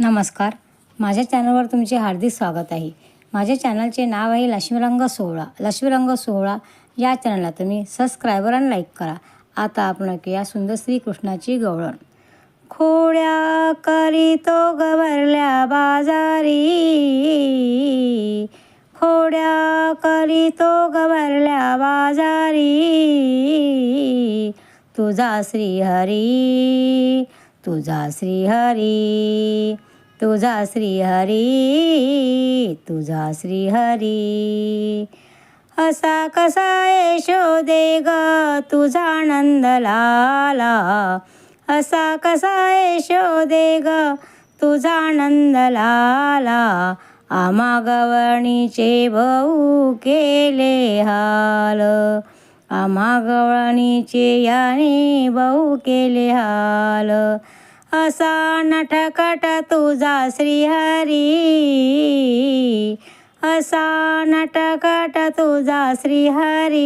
नमस्कार. माझ्या चॅनलवर तुमचे हार्दिक स्वागत आहे. माझ्या चॅनलचे नाव आहे लक्ष्मीरंग सोहळा. लक्ष्मीरंग सोहळा या चॅनलला तुम्ही सबस्क्रायबर आणि लाईक करा. आता आपण ऐकूया सुंदर श्रीकृष्णाची गवळण. खोड्या करीतो गवरल्या बाजारी. खोड्या करीतो गवरल्या बाजारी. तुझा श्रीहरी तुझा श्रीहरी. तुझा श्रीहरी तुझा श्रीहरी. असा कसा यशोदे ग तुझा आनंद लाला. असा कसा यशोदे ग तुझा आनंद लाला. आम्हा गवणीचे भाऊ केले हाल. आमा गवळणीचे याने भाऊ केले हाल. असा नटकट तुझा श्रीहरी. असा नटकट तुझा श्रीहरी.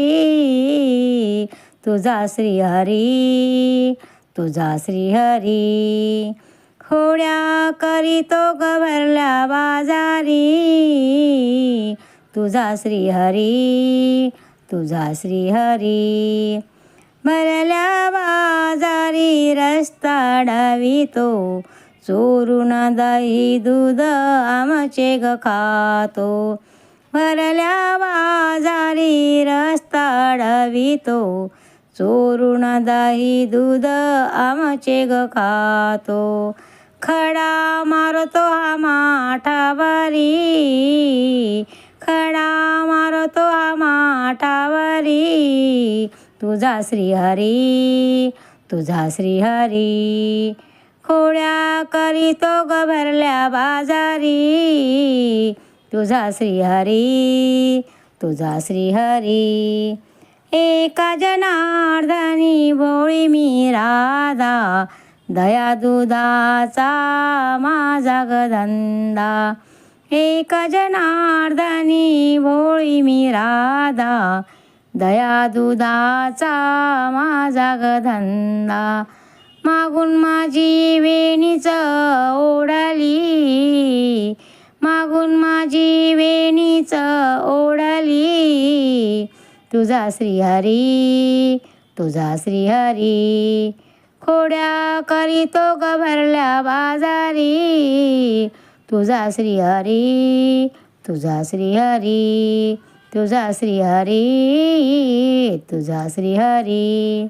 तुझा श्रीहरी. तुझा श्रीहरी. खोड्या करीतो गवरल्या बाजारी. तुझा श्रीहरी. तुझा श्रीहरी. भरल्या बाजारी रस्ता डावितो. चोरून दही दूध आमचे ग खातो. भरल्या बाजारी रस्ता डावितो. चोरून दही दूध आमचे ग खातो. खडा मारतो हा माठावरी. खडा मारतो हा माठावरी. तुझा श्रीहरी तुझा श्रीहरी. खोड्या करीतो ग भरल्या बाजारी. तुझा श्रीहरी तुझा श्रीहरी. एका जनार्दनी भोळी मी राधा. दया दुधाचा माझा गधंदा. एका जनार्दनी भोळी मी राधा. दया दुधाचा माझा गधंदा. मागून माझी वेणीच ओढली. मागून माझी वेणीच ओढली. तुझा श्रीहरी तुझा श्रीहरी. खोड्या करीतो ग भरल्या बाजारी. तुझा श्रीहरी तुझा श्रीहरी. तुझा श्रीहरी तुझा श्रीहरी.